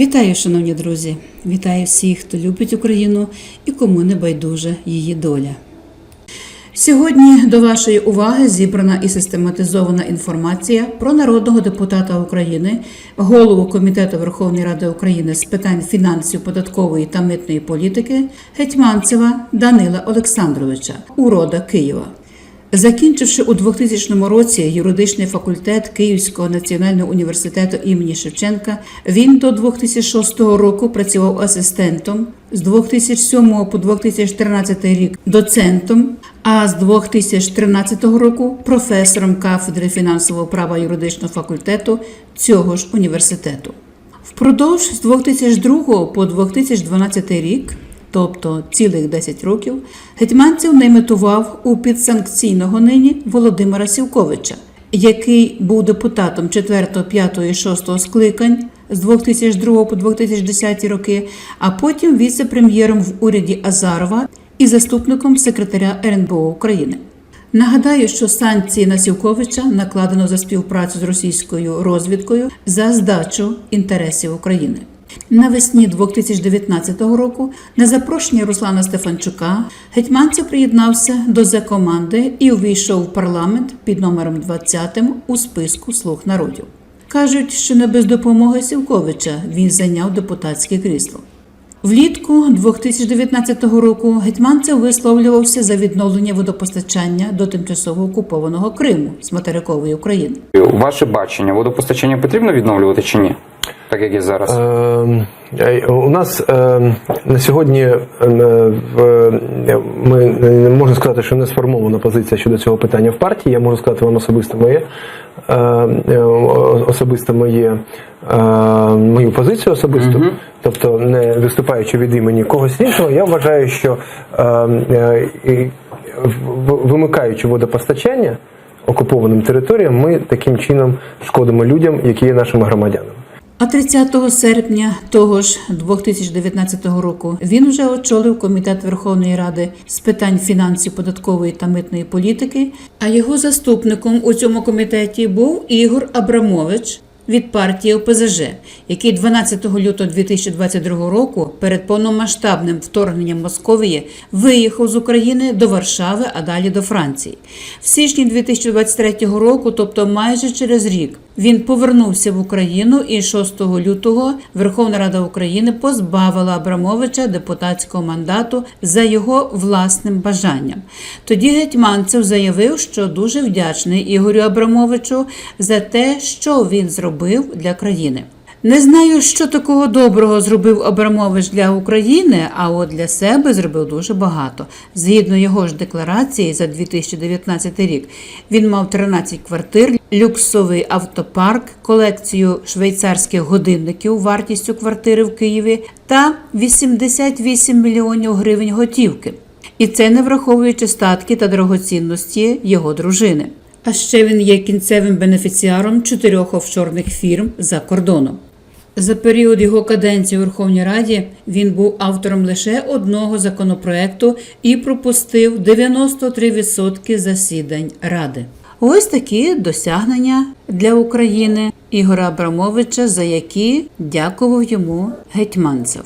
Вітаю, шановні друзі! Вітаю всіх, хто любить Україну і кому не байдуже її доля. Сьогодні до вашої уваги зібрана і систематизована інформація про народного депутата України, голову Комітету Верховної Ради України з питань фінансів, податкової та митної політики Гетьманцева Данила Олександровича, урода Києва. Закінчивши у 2000 році юридичний факультет Київського національного університету імені Шевченка, він до 2006 року працював асистентом, з 2007 по 2013 рік доцентом, а з 2013 року професором кафедри фінансового права юридичного факультету цього ж університету. Впродовж з 2002 по 2012 рік тобто цілих 10 років, Гетьманцев не у підсанкційного нині Володимира Сівковича, який був депутатом 4, 5 і 6 скликань з 2002 по 2010 роки, а потім віце-прем'єром в уряді Азарова і заступником секретаря РНБО України. Нагадаю, що санкції на Сівковича накладено за співпрацю з російською розвідкою за здачу інтересів України. Навесні 2019 року на запрошення Руслана Стефанчука Гетьманцев приєднався до Зе-команди і увійшов в парламент під номером 20 у списку слуг народів. Кажуть, що не без допомоги Сівковича він зайняв депутатське крісло. Влітку 2019 року Гетьманцев висловлювався за відновлення водопостачання до тимчасово окупованого Криму з материкової України. Ваше бачення, водопостачання потрібно відновлювати чи ні? Так як і зараз. Е, е, У нас е, на сьогодні е, в- ми не можна сказати, що не сформована позиція щодо цього питання в партії. Я можу сказати вам особисто моє е, е, особисто моє е, мою позицію особисту, тобто не виступаючи від імені когось іншого, я вважаю, що е, е, вимикаючи водопостачання окупованим територіям, ми таким чином шкодимо людям, які є нашими громадянами. А 30 серпня того ж 2019 року він вже очолив комітет Верховної Ради з питань фінансів, податкової та митної політики. А його заступником у цьому комітеті був Ігор Абрамович від партії ОПЗЖ, який 12 лютого 2022 року перед повномасштабним вторгненням Московії виїхав з України до Варшави, а далі до Франції. В січні 2023 року, тобто майже через рік, він повернувся в Україну і 6 лютого Верховна Рада України позбавила Абрамовича депутатського мандату за його власним бажанням. Тоді Гетьманцев заявив, що дуже вдячний Ігорю Абрамовичу за те, що він зробив для країни. Не знаю, що такого доброго зробив Абрамович для України, а от для себе зробив дуже багато. Згідно його ж декларації за 2019 рік, він мав 13 квартир, люксовий автопарк, колекцію швейцарських годинників вартістю квартири в Києві та 88 мільйонів гривень готівки. І це не враховуючи статки та дорогоцінності його дружини. А ще він є кінцевим бенефіціаром чотирьох офшорних фірм за кордоном. За період його каденції у Верховній Раді він був автором лише одного законопроекту і пропустив 93% засідань Ради. Ось такі досягнення для України Ігора Абрамовича, за які дякував йому Гетьманцев.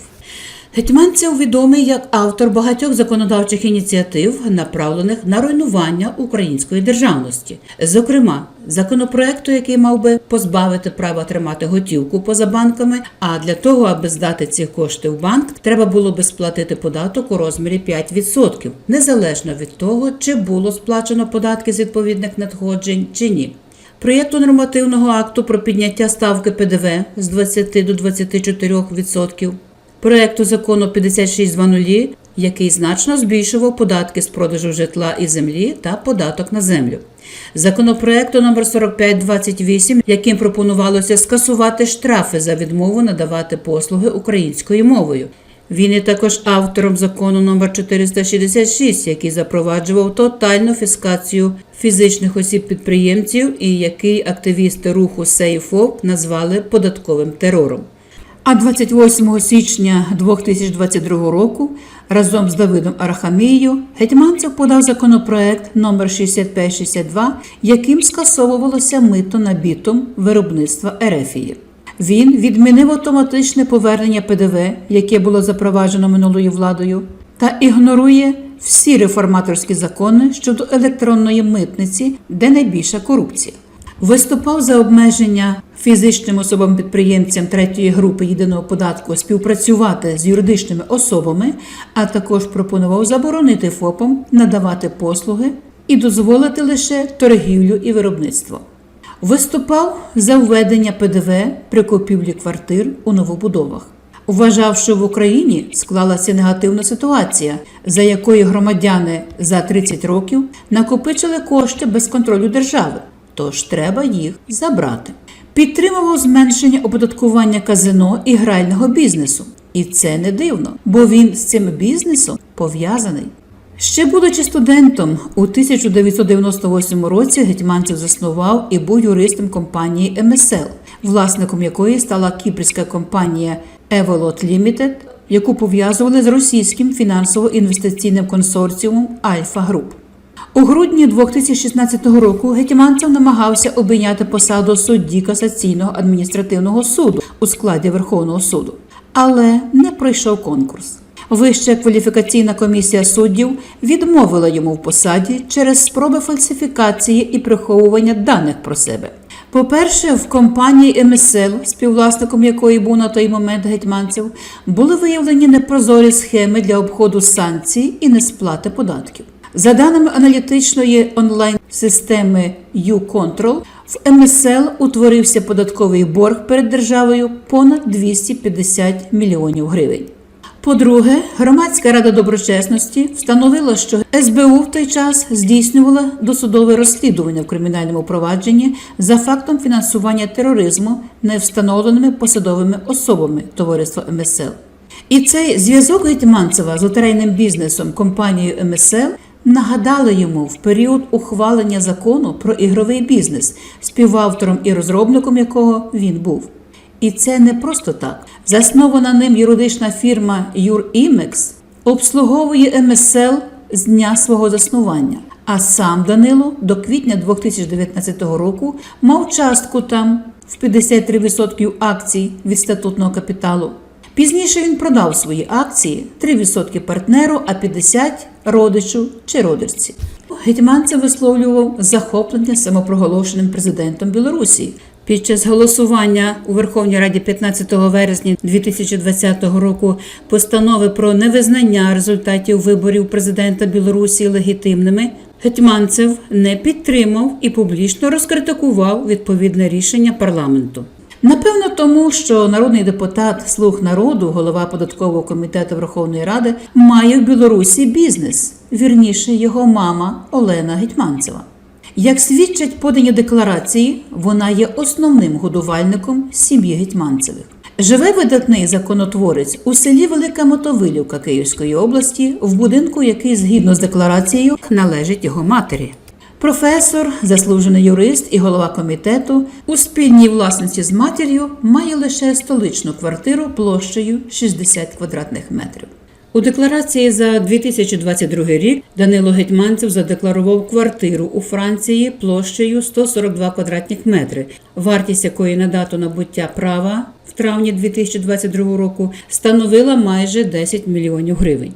Гетьманцев відомий як автор багатьох законодавчих ініціатив, направлених на руйнування української державності. Зокрема, законопроекту, який мав би позбавити права тримати готівку поза банками. А для того, аби здати ці кошти в банк, треба було би сплатити податок у розмірі 5%, незалежно від того, чи було сплачено податки з відповідних надходжень чи ні. Проєкту нормативного акту про підняття ставки ПДВ з 20 до 24%, проєкту закону 5600, який значно збільшував податки з продажу житла і землі та податок на землю. Законопроекту номер 4528, яким пропонувалося скасувати штрафи за відмову надавати послуги українською мовою. Він є також автором закону номер 466, який запроваджував тотальну фіскацію фізичних осіб-підприємців і який активісти руху Сейфов назвали податковим терором. А 28 січня 2022 року разом з Давидом Арахамією Гетьманцев подав законопроект номер 6562, яким скасовувалося мито на бітум виробництва Ерефії. Він відмінив автоматичне повернення ПДВ, яке було запроваджено минулою владою, та ігнорує всі реформаторські закони щодо електронної митниці, де найбільша корупція. Виступав за обмеження фізичним особам-підприємцям третьої групи єдиного податку співпрацювати з юридичними особами, а також пропонував заборонити ФОПам надавати послуги і дозволити лише торгівлю і виробництво. Виступав за введення ПДВ при купівлі квартир у новобудовах. Вважав, що в Україні склалася негативна ситуація, за якою громадяни за 30 років накопичили кошти без контролю держави, тож треба їх забрати. Підтримував зменшення оподаткування казино і грального бізнесу. І це не дивно, бо він з цим бізнесом пов'язаний. Ще будучи студентом, у 1998 році Гетьманцев заснував і був юристом компанії МСЛ, власником якої стала кіпрська компанія Evolot Limited, яку пов'язували з російським фінансово-інвестиційним консорціумом Альфа Груп. У грудні 2016 року Гетьманцев намагався обійняти посаду судді касаційного адміністративного суду у складі Верховного суду, але не пройшов конкурс. Вища кваліфікаційна комісія суддів відмовила йому в посаді через спроби фальсифікації і приховування даних про себе. По-перше, в компанії МСЛ, співвласником якої був на той момент гетьманців, були виявлені непрозорі схеми для обходу санкцій і несплати податків. За даними аналітичної онлайн-системи U-Control, в МСЛ утворився податковий борг перед державою понад 250 мільйонів гривень. По-друге, громадська рада доброчесності встановила, що СБУ в той час здійснювала досудове розслідування в кримінальному провадженні за фактом фінансування тероризму невстановленими посадовими особами товариства МСЛ. І цей зв'язок Гетьманцева з лотерейним бізнесом компанією МСЛ нагадали йому в період ухвалення закону про ігровий бізнес, співавтором і розробником якого він був. І це не просто так. Заснована ним юридична фірма «Юрімекс» обслуговує МСЛ з дня свого заснування. А сам Данило до квітня 2019 року мав частку там в 53% акцій від статутного капіталу. Пізніше він продав свої акції 3% партнеру, а 50% родичу чи родичці. Гетьманцев висловлював захоплення самопроголошеним президентом Білорусі. Під час голосування у Верховній Раді 15 вересня 2020 року постанови про невизнання результатів виборів президента Білорусі легітимними Гетьманцев не підтримав і публічно розкритикував відповідне рішення парламенту. Напевно, тому що народний депутат Слуг народу, голова податкового комітету Верховної Ради, має в Білорусі бізнес, вірніше його мама Олена Гетьманцева. Як свідчать подані декларації, вона є основним годувальником сім'ї Гетьманцевих. Живе видатний законотворець у селі Велика Мотовилівка Київської області, в будинку, який згідно з декларацією належить його матері. Професор, заслужений юрист і голова комітету у спільній власності з матір'ю має лише столичну квартиру площею 60 квадратних метрів. У декларації за 2022 рік Данило Гетьманцев задекларував квартиру у Франції площею 142 квадратних метри, вартість якої на дату набуття права травні 2022 року становила майже 10 мільйонів гривень.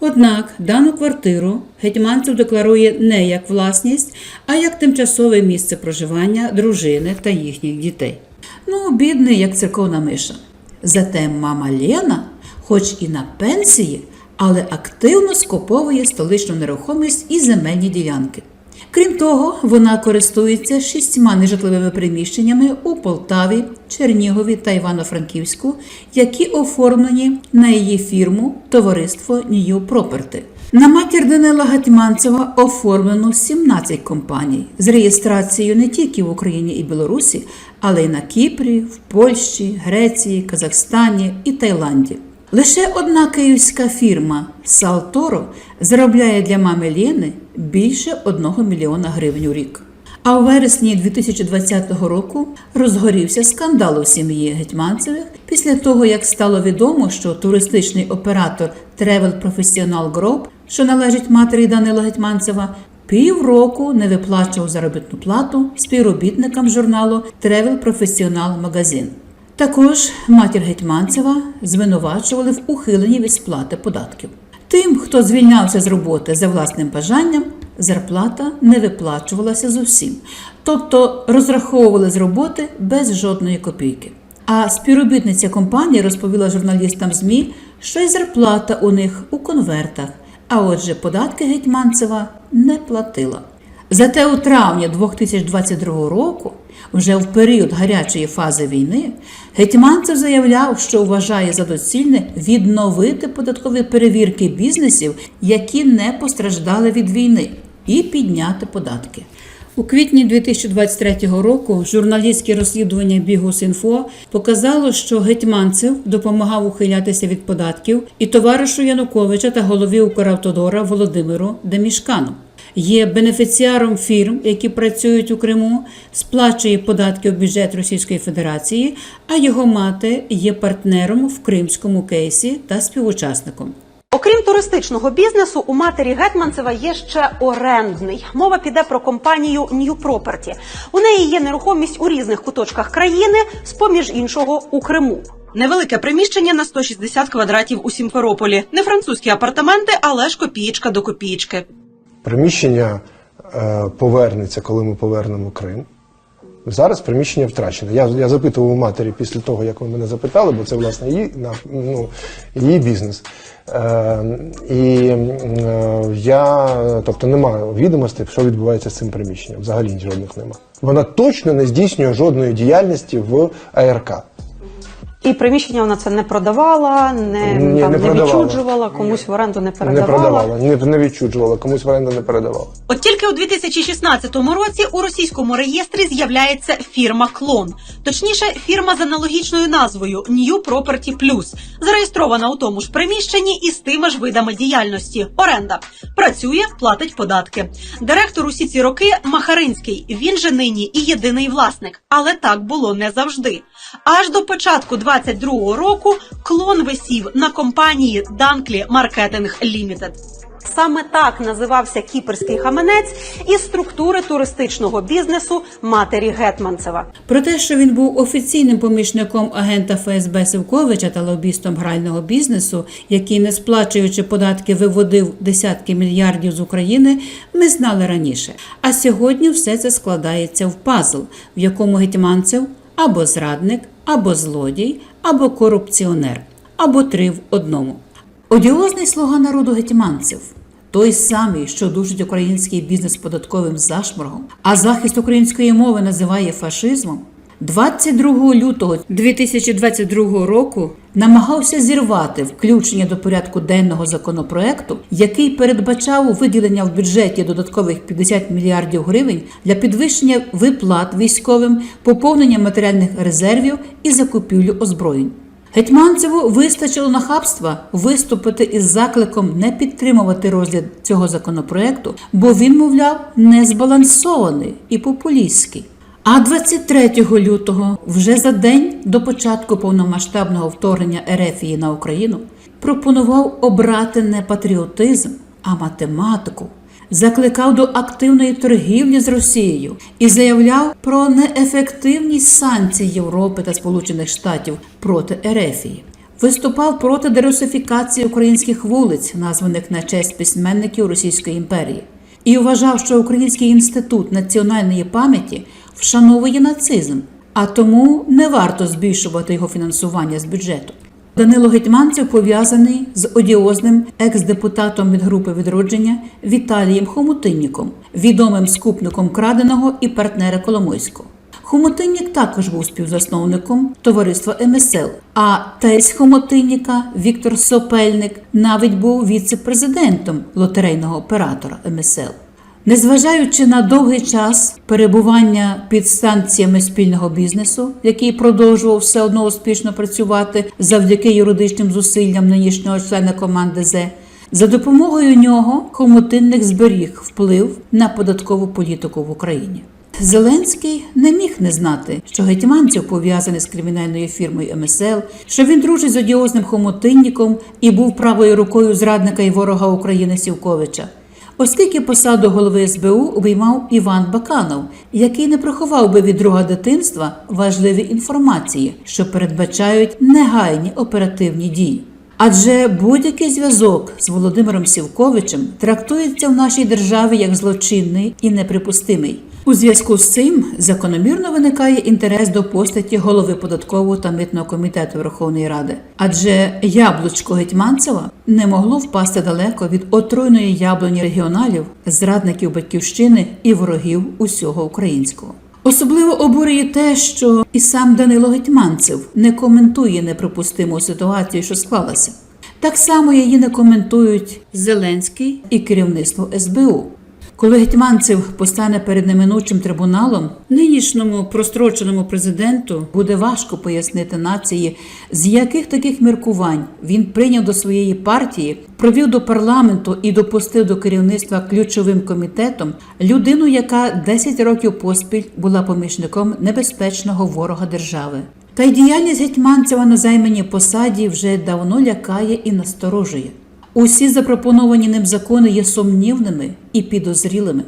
Однак дану квартиру Гетьманцев декларує не як власність, а як тимчасове місце проживання дружини та їхніх дітей. Ну, бідний, як церковна миша. Зате мама Лена, хоч і на пенсії, але активно скуповує столичну нерухомість і земельні ділянки. Крім того, вона користується шістьма нежитловими приміщеннями у Полтаві, Чернігові та Івано-Франківську, які оформлені на її фірму Товариство New Property. На матір Данила Гетьманцева оформлено 17 компаній з реєстрацією не тільки в Україні і Білорусі, але й на Кіпрі, в Польщі, Греції, Казахстані і Таїланді. Лише одна київська фірма Салторо заробляє для мами Лєни більше 1 мільйона гривень у рік. А у вересні 2020 року розгорівся скандал у сім'ї Гетьманцевих після того, як стало відомо, що туристичний оператор Travel Professional Group, що належить матері Данила Гетьманцева, півроку не виплачував заробітну плату співробітникам журналу Travel Professional Magazine. Також матір Гетьманцева звинувачували в ухиленні від сплати податків. Тим, хто звільнявся з роботи за власним бажанням, зарплата не виплачувалася зовсім, тобто розраховували з роботи без жодної копійки. А співробітниця компанії розповіла журналістам ЗМІ, що й зарплата у них у конвертах, а отже, податки Гетьманцева не платила. Зате у травні 2022 року, вже в період гарячої фази війни, Гетьманцев заявляв, що вважає за доцільне відновити податкові перевірки бізнесів, які не постраждали від війни, і підняти податки. У квітні 2023 року журналістське розслідування Бігус.Інфо показало, що Гетьманцев допомагав ухилятися від податків і товаришу Януковича та голові Укравтодора Володимиру Демішкану. Є бенефіціаром фірм, які працюють у Криму, сплачує податки в бюджет Російської Федерації, а його мати є партнером в кримському кейсі та співучасником. Окрім туристичного бізнесу, у матері Гетманцева є ще орендний. Мова піде про компанію New Property. У неї є нерухомість у різних куточках країни, з поміж іншого у Криму. Невелике приміщення на 160 квадратів у Сімферополі. Не французькі апартаменти, але ж копієчка до копієчки. Приміщення е, повернеться, коли ми повернемо Крим. Зараз приміщення втрачене. Я, я запитував у матері після того, як ви мене запитали, бо це власне її, ну, її бізнес. Е, і е, я, тобто, не маю відомостей, що відбувається з цим приміщенням. Взагалі жодних нема. Вона точно не здійснює жодної діяльності в АРК. І приміщення вона це не продавала, не, Ні, там, не не, продавала. відчуджувала, комусь в оренду не Не передавала. продавала, не, не відчуджувала, комусь в оренду не передавала. От тільки у 2016 році у російському реєстрі з'являється фірма Клон, точніше, фірма з аналогічною назвою New Property Plus, зареєстрована у тому ж приміщенні і з тими ж видами діяльності. Оренда працює, платить податки. Директор усі ці роки Махаринський. Він же нині і єдиний власник, але так було не завжди. Аж до початку 22-го року клон висів на компанії Данклі Маркетинг Лімітед. Саме так називався кіперський хаменець із структури туристичного бізнесу матері Гетманцева. Про те, що він був офіційним помічником агента ФСБ Сивковича та лобістом грального бізнесу, який, не сплачуючи податки, виводив десятки мільярдів з України, ми знали раніше. А сьогодні все це складається в пазл, в якому гетьманцев або зрадник, або злодій, або корупціонер, або три в одному. Одіозний слуга народу гетьманців. Той самий, що душить український бізнес податковим зашморгом, а захист української мови називає фашизмом, 22 лютого 2022 року намагався зірвати включення до порядку денного законопроекту, який передбачав виділення в бюджеті додаткових 50 мільярдів гривень для підвищення виплат військовим, поповнення матеріальних резервів і закупівлю озброєнь. Гетьманцеву вистачило нахабства виступити із закликом не підтримувати розгляд цього законопроекту, бо він, мовляв, не збалансований і популістський. А 23 лютого, вже за день до початку повномасштабного вторгнення Ерефії на Україну, пропонував обрати не патріотизм, а математику. Закликав до активної торгівлі з Росією і заявляв про неефективність санкцій Європи та Сполучених Штатів проти Ерефії. Виступав проти дерусифікації українських вулиць, названих на честь письменників Російської імперії, і вважав, що Український інститут національної пам'яті вшановує нацизм, а тому не варто збільшувати його фінансування з бюджету. Данило Гетьманцев пов'язаний з одіозним екс-депутатом від групи відродження Віталієм Хомутинніком, відомим скупником краденого і партнера Коломойського. Хомутиннік також був співзасновником товариства МСЛ, а тесть Хомутинніка Віктор Сопельник навіть був віце-президентом лотерейного оператора МСЛ. Незважаючи на довгий час перебування під станціями спільного бізнесу, який продовжував все одно успішно працювати завдяки юридичним зусиллям нинішнього члена команди З, за допомогою нього хомутинник зберіг вплив на податкову політику в Україні. Зеленський не міг не знати, що Гетьманцев пов'язаний з кримінальною фірмою МСЛ, що він дружить з одіозним хомутинніком і був правою рукою зрадника і ворога України Сівковича. Оскільки посаду голови СБУ виймав Іван Баканов, який не приховав би від друга дитинства важливі інформації, що передбачають негайні оперативні дії. Адже будь-який зв'язок з Володимиром Сівковичем трактується в нашій державі як злочинний і неприпустимий. У зв'язку з цим закономірно виникає інтерес до постаті голови податкового та митного комітету Верховної Ради, адже яблучко Гетьманцева не могло впасти далеко від отруйної яблуні регіоналів, зрадників батьківщини і ворогів усього українського. Особливо обурює те, що і сам Данило Гетьманцев не коментує неприпустиму ситуацію, що склалася. Так само її не коментують Зеленський і керівництво СБУ. Коли Гетьманцев постане перед неминучим трибуналом, нинішньому простроченому президенту буде важко пояснити нації, з яких таких міркувань він прийняв до своєї партії, провів до парламенту і допустив до керівництва ключовим комітетом людину, яка 10 років поспіль була помічником небезпечного ворога держави. Та й діяльність Гетьманцева на займаній посаді вже давно лякає і насторожує. Усі запропоновані ним закони є сумнівними і підозрілими,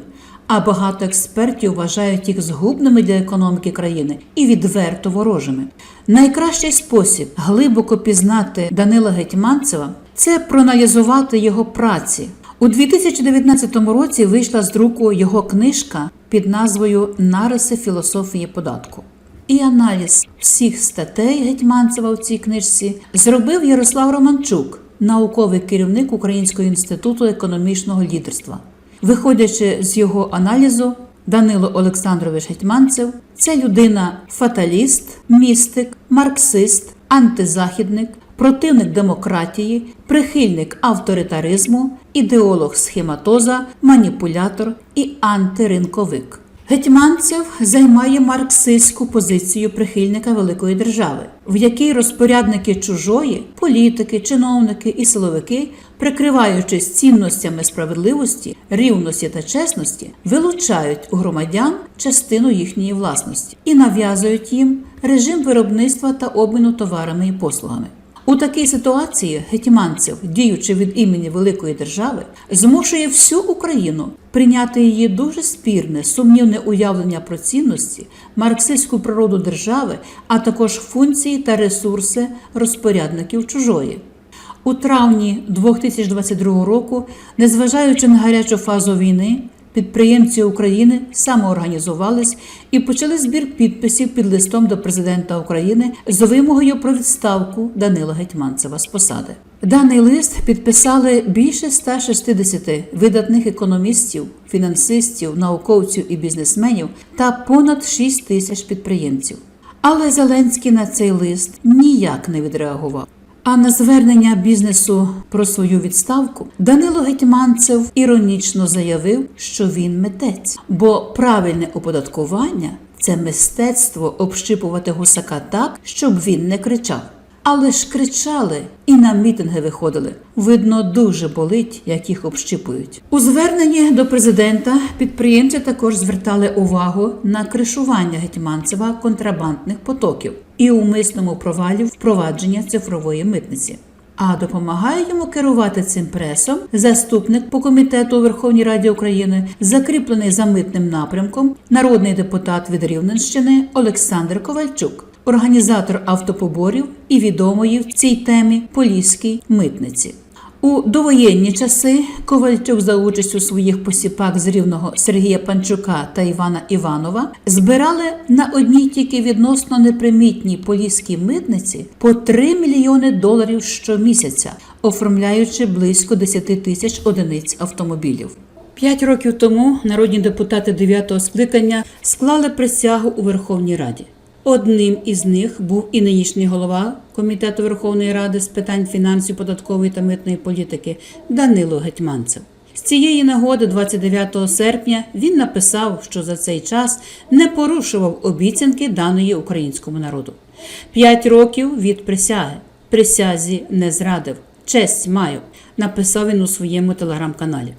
а багато експертів вважають їх згубними для економіки країни і відверто ворожими. Найкращий спосіб глибоко пізнати Данила Гетьманцева це проаналізувати його праці. У 2019 році вийшла з друку його книжка під назвою Нариси філософії податку. І аналіз всіх статей Гетьманцева в цій книжці зробив Ярослав Романчук, науковий керівник Українського інституту економічного лідерства. Виходячи з його аналізу, Данило Олександрович Гетьманцев це людина фаталіст, містик, марксист, антизахідник, противник демократії, прихильник авторитаризму, ідеолог схематоза, маніпулятор і антиринковик. Гетьманцев займає марксистську позицію прихильника великої держави, в якій розпорядники чужої, політики, чиновники і силовики, прикриваючись цінностями справедливості, рівності та чесності, вилучають у громадян частину їхньої власності і нав'язують їм режим виробництва та обміну товарами і послугами. У такій ситуації Гетьманцев, діючи від імені великої держави, змушує всю Україну прийняти її дуже спірне, сумнівне уявлення про цінності, марксистську природу держави, а також функції та ресурси розпорядників чужої. У травні 2022 року, незважаючи на гарячу фазу війни, підприємці України самоорганізувались і почали збір підписів під листом до президента України з вимогою про відставку Данила Гетьманцева з посади. Даний лист підписали більше 160 видатних економістів, фінансистів, науковців і бізнесменів та понад 6 тисяч підприємців. Але Зеленський на цей лист ніяк не відреагував. А на звернення бізнесу про свою відставку Данило Гетьманцев іронічно заявив, що він митець, бо правильне оподаткування це мистецтво общипувати гусака так, щоб він не кричав. Але ж кричали і на мітинги виходили. Видно, дуже болить, як їх общипують. У зверненні до президента підприємці також звертали увагу на кришування Гетьманцева контрабандних потоків і умисному провалі впровадження цифрової митниці. А допомагає йому керувати цим пресом заступник по комітету у Верховній Раді України, закріплений за митним напрямком, народний депутат від Рівненщини Олександр Ковальчук організатор автопоборів і відомої в цій темі поліській митниці. У довоєнні часи Ковальчук за участю своїх посіпак з рівного Сергія Панчука та Івана Іванова збирали на одній тільки відносно непримітній поліській митниці по 3 мільйони доларів щомісяця, оформляючи близько 10 тисяч одиниць автомобілів. П'ять років тому народні депутати 9-го скликання склали присягу у Верховній Раді. Одним із них був і нинішній голова Комітету Верховної Ради з питань фінансів, податкової та митної політики Данило Гетьманцев. З цієї нагоди, 29 серпня, він написав, що за цей час не порушував обіцянки даної українському народу. П'ять років від присяги. Присязі не зрадив. Честь маю, написав він у своєму телеграм-каналі.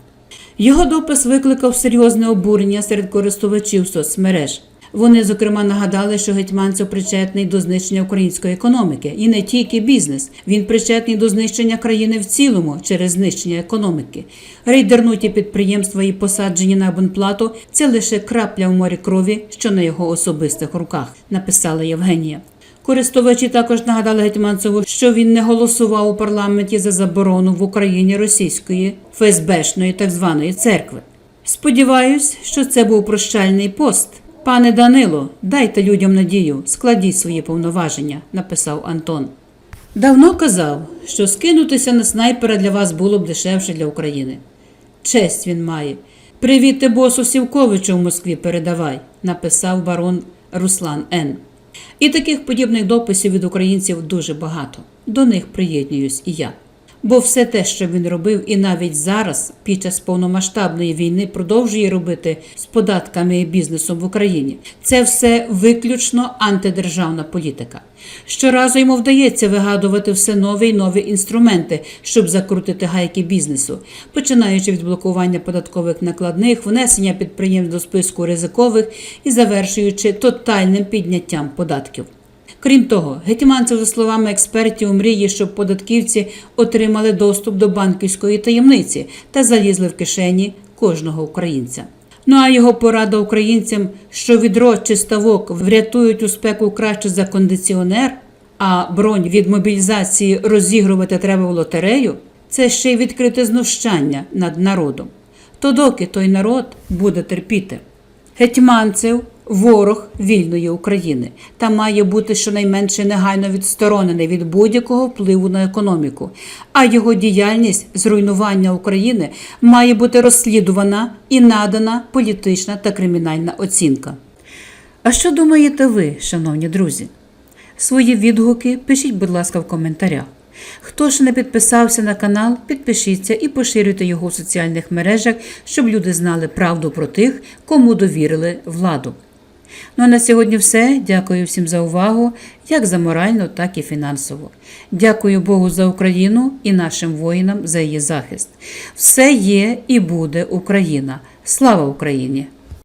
Його допис викликав серйозне обурення серед користувачів соцмереж. Вони, зокрема, нагадали, що Гетьманцев причетний до знищення української економіки і не тільки бізнес. Він причетний до знищення країни в цілому через знищення економіки. Рейдернуті підприємства і посаджені на абонплату це лише крапля в морі крові, що на його особистих руках, написала Євгенія. Користувачі також нагадали Гетьманцеву, що він не голосував у парламенті за заборону в Україні російської ФСБшної так званої церкви. Сподіваюсь, що це був прощальний пост. Пане Данило, дайте людям надію, складіть свої повноваження, написав Антон. Давно казав, що скинутися на снайпера для вас було б дешевше для України. Честь він має. Привіти босу Сівковичу в Москві передавай, написав барон Руслан Н. І таких подібних дописів від українців дуже багато. До них приєднуюсь і я. Бо все те, що він робив, і навіть зараз, під час повномасштабної війни, продовжує робити з податками і бізнесом в Україні. Це все виключно антидержавна політика. Щоразу йому вдається вигадувати все нові й нові інструменти, щоб закрутити гайки бізнесу, починаючи від блокування податкових накладних, внесення підприємств до списку ризикових і завершуючи тотальним підняттям податків. Крім того, Гетьманцев, за словами експертів, мріє, щоб податківці отримали доступ до банківської таємниці та залізли в кишені кожного українця. Ну а його порада українцям, що відро чи ставок врятують у спеку краще за кондиціонер, а бронь від мобілізації розігрувати треба в лотерею, це ще й відкрите знущання над народом. То доки той народ буде терпіти. Гетьманцев ворог вільної України та має бути щонайменше негайно відсторонений від будь-якого впливу на економіку. А його діяльність зруйнування України має бути розслідувана і надана політична та кримінальна оцінка. А що думаєте ви, шановні друзі? Свої відгуки пишіть, будь ласка, в коментарях. Хто ще не підписався на канал, підпишіться і поширюйте його в соціальних мережах, щоб люди знали правду про тих, кому довірили владу. Ну а на сьогодні все. Дякую всім за увагу, як за моральну, так і фінансово. Дякую Богу за Україну і нашим воїнам за її захист. Все є і буде Україна. Слава Україні!